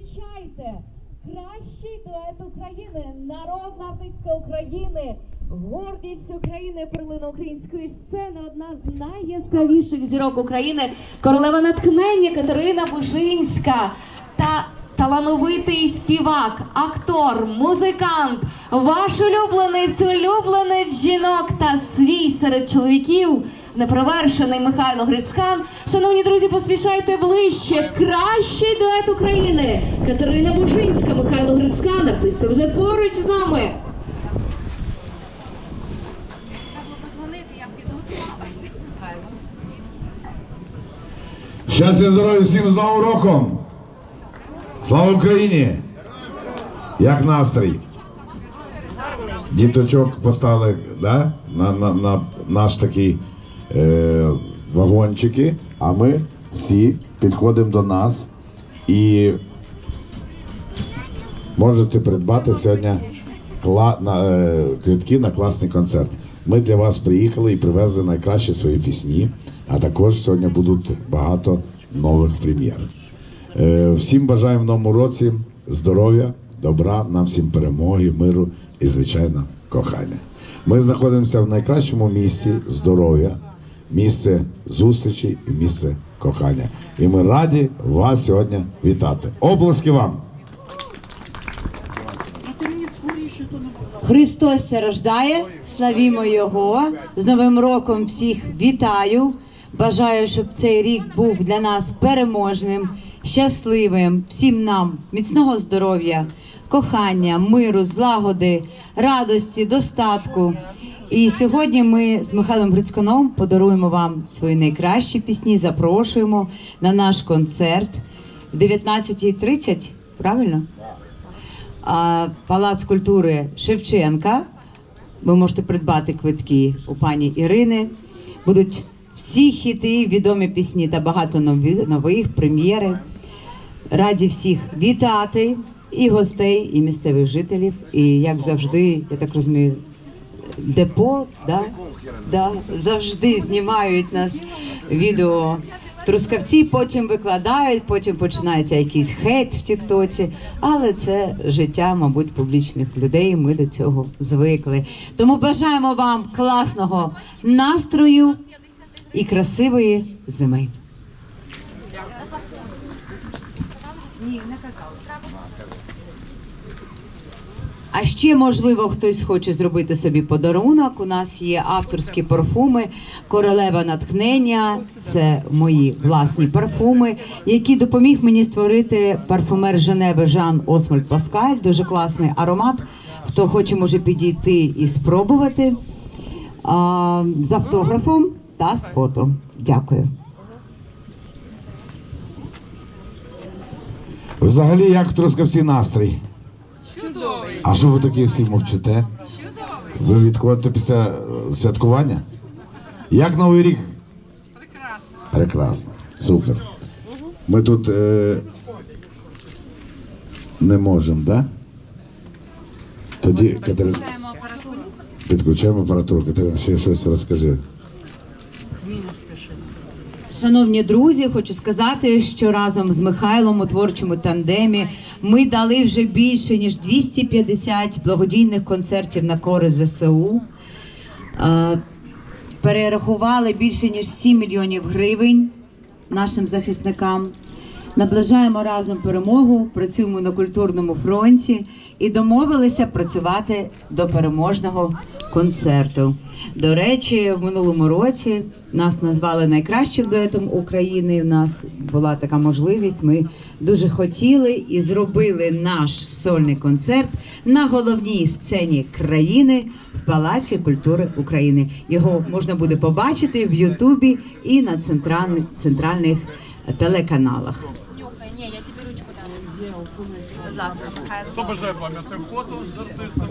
Зустрічайте кращий дует України, народна артистка України, гордість України, перлина української сцени, одна з найяскравіших зірок України, королева натхнення Катерина Бужинська та талановитий співак, актор, музикант, ваш улюбленець, улюбленець жінок та свій серед чоловіків. Неперевершений Михайло Грицькан. Шановні друзі, поспішайте ближче. Кращий дует України. Катерина Бужинська, Михайло Грицькан. Артисти вже поруч з нами. Щастя, здоров'я всім з Новим роком! Слава Україні! Як настрій? Діточок поставили да? на, на, на наш такий е, вагончики, а ми всі підходимо до нас і можете придбати сьогодні кла, на, е, квитки на класний концерт. Ми для вас приїхали і привезли найкращі свої пісні, а також сьогодні будуть багато нових прем'єр. Е, всім бажаємо в новому році здоров'я, добра, нам всім перемоги, миру і, звичайно, кохання. Ми знаходимося в найкращому місці здоров'я, місце зустрічі і місце кохання. І ми раді вас сьогодні вітати. Оплески вам! Христос се рождає, славімо Його. З Новим роком всіх вітаю. Бажаю, щоб цей рік був для нас переможним, щасливим, всім нам міцного здоров'я, кохання, миру, злагоди, радості, достатку. І сьогодні ми з Михайлом Грицьконом подаруємо вам свої найкращі пісні. Запрошуємо на наш концерт в 19.30, правильно? а, Палац культури Шевченка. Ви можете придбати квитки у пані Ірини. Будуть всі хіти, відомі пісні та багато нових прем'єри. Раді всіх вітати і гостей, і місцевих жителів. І як завжди, я так розумію, депо, да? Да, завжди знімають нас відео в Трускавці, потім викладають, потім починається якийсь хейт в Тіктоці. Але це життя, мабуть, публічних людей. Ми до цього звикли. Тому бажаємо вам класного настрою і красивої зими. А ще, можливо, хтось хоче зробити собі подарунок. У нас є авторські парфуми Королева натхнення. Це мої власні парфуми, які допоміг мені створити парфумер Женеви Жан Осмольд Паскаль. Дуже класний аромат. Хто хоче, може підійти і спробувати а, з автографом та з фото. Дякую. Взагалі, як в Трускавці настрій? Чудовий. А що ви такі всі мовчите? Чудовий. Ви відходите після е, святкування? Як Новий рік? Прекрасно. Прекрасно. Супер. Ми тут е, не можемо, так? Да? Тоді, Катерина, підключаємо апаратуру. Катерина, ще щось розкажи. Шановні друзі, хочу сказати, що разом з Михайлом у творчому тандемі ми дали вже більше ніж 250 благодійних концертів на користь ЗСУ. Е, Перерахували більше ніж 7 мільйонів гривень нашим захисникам. Наближаємо разом перемогу, працюємо на культурному фронті і домовилися працювати до переможного концерту. До речі, в минулому році нас назвали найкращим дуетом України. У нас була така можливість. Ми дуже хотіли і зробили наш сольний концерт на головній сцені країни в Палаці культури України. Його можна буде побачити в Ютубі і на центральних телеканалах. Будь ласка, Хто бажає пам'ятне фото з артистом?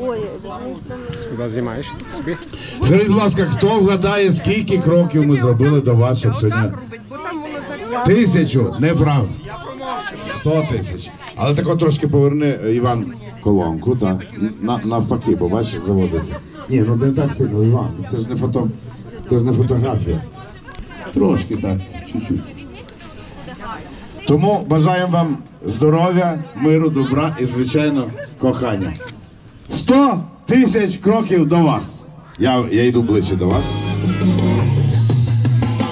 Куди знімаєш? Скажіть, будь ласка, хто вгадає, скільки кроків ми зробили до вас, щоб сьогодні? Тисячу, неправда. Сто тисяч. Але тако трошки поверни, е, Іван, колонку, так. На, навпаки, бо бачиш, заводиться. Ні, ну не так сильно, Іван. Це ж не фото, це ж не фотографія. Трошки так, чуть-чуть. Тому бажаємо вам здоров'я, миру, добра і, звичайно, кохання. 100 тисяч кроків до вас. Я, я йду ближче до вас.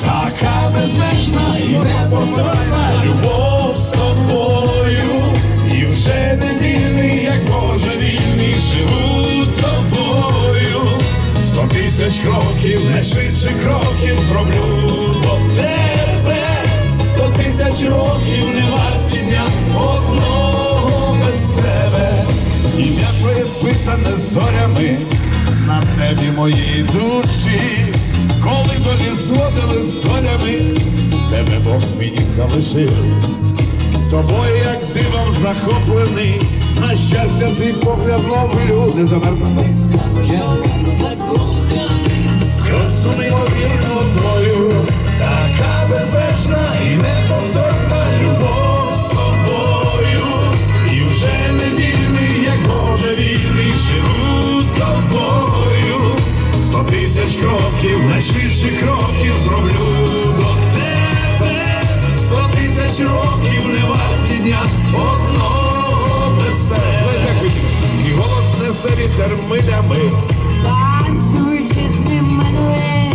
Така безмежна і неповторна любов з тобою, і вже не вільний, як Боже вільний, живу тобою. Сто тисяч кроків, не швидше кроків зроблю твоє зорями на небі моєї душі, коли долі зводили з долями, тебе Бог мені залишив. Тобою, як дивом захоплений, на щастя твій погляд ловлю, не замерзла. Красу неймовірну твою, така безпечна і неповторна тобою. Сто тисяч кроків, найшвидші кроків зроблю до тебе. Сто тисяч років не варті дня одного тебе. І голос несе вітер милями, Танцюючи з ним мене,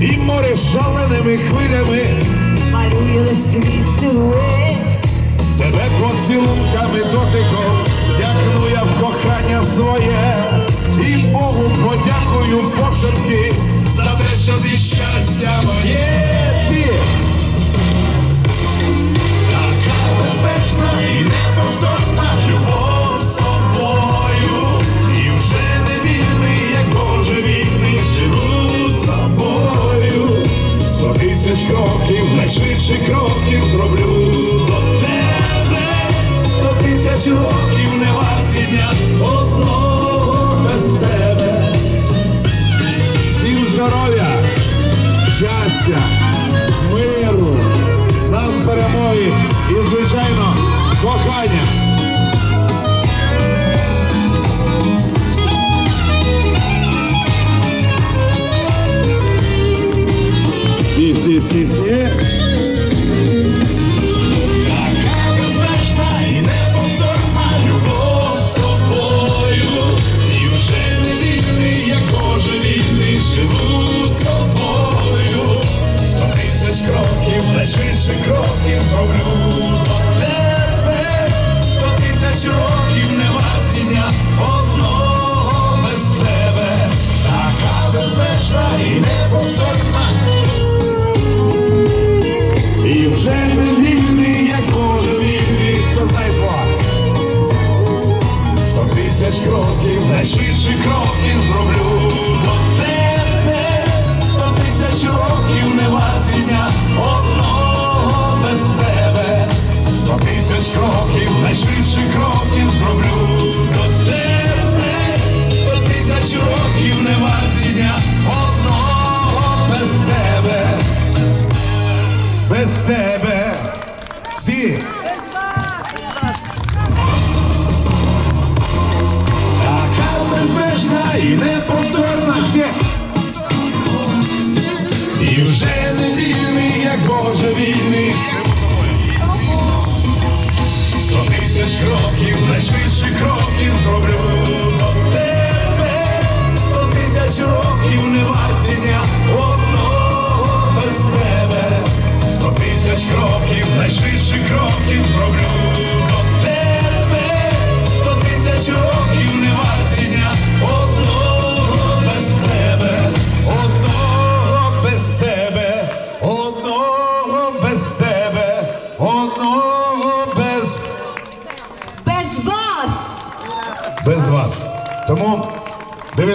і море шаленими хвилями, малює лиш твій силует. тебе поцілунками дотиком, кроків, найшвидше кроків зроблю до тебе. Сто тисяч років не варті дня одного без тебе. Всім здоров'я, щастя,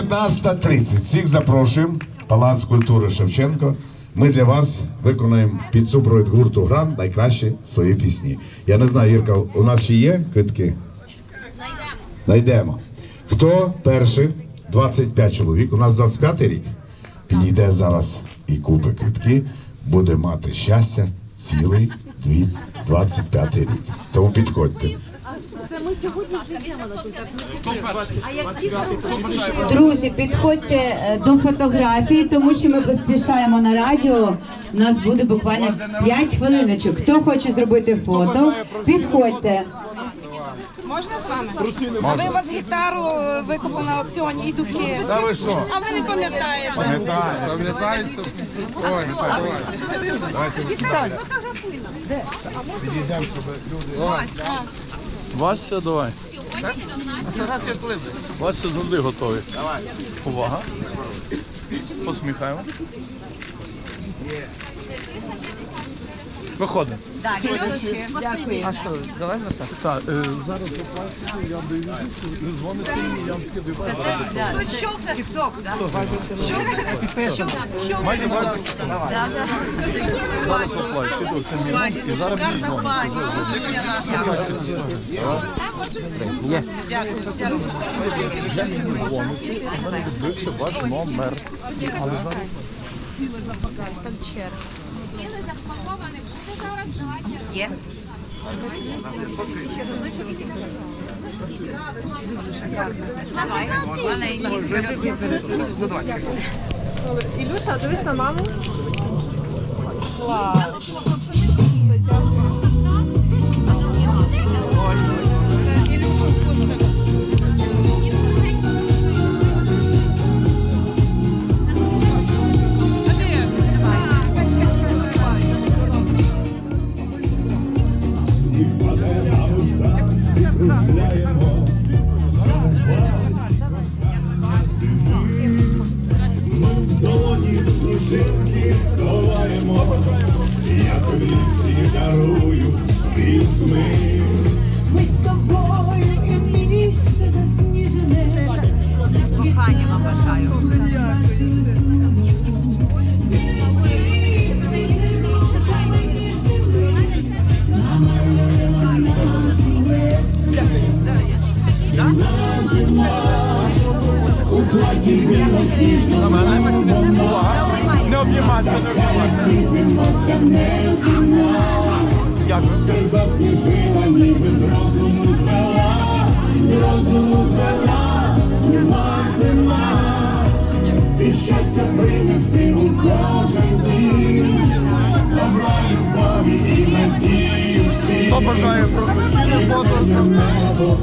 19.30 всіх запрошуємо. Палац культури Шевченко. Ми для вас виконаємо під супровід гурту Гран найкращі свої пісні. Я не знаю, Ірка, у нас ще є квитки? Найдемо. Хто перший? 25 чоловік. У нас 25 рік. Підійде зараз і купить квитки, буде мати щастя цілий дві- 25 рік. Тому підходьте. Друзі, підходьте е, до фотографії, тому що ми поспішаємо на радіо. У нас буде буквально 5 хвилиночок. Хто хоче зробити фото, підходьте. Можна з вами? А ви у вас гітару е, викупили на аукціоні і духи. Та ви що? А ви не пам'ятаєте. Пам'ятаю, пам'ятаєте? Ой, давай. Давайте Підійдемо, щоб люди. Вася, давай. Вася завжди готовий. Давай. Увага. Посміхаємо. Виходимо. А що, до вас звертати? Са, е, зараз оплачу, я даю, дзвоните мені, я вам скидаю. Тік-ток, так? Майже бачу. Зараз оплачу, це мій номер, і зараз мені дзвонить. Вже мені дзвонить, у мене відбився ваш номер. Але зараз Є. Ілюша, дивись на маму. долоні Кохання вам бажаю. на мене. Увага. Не обніматися, не обніматися. Дякую. Бажає професійне фото? Небо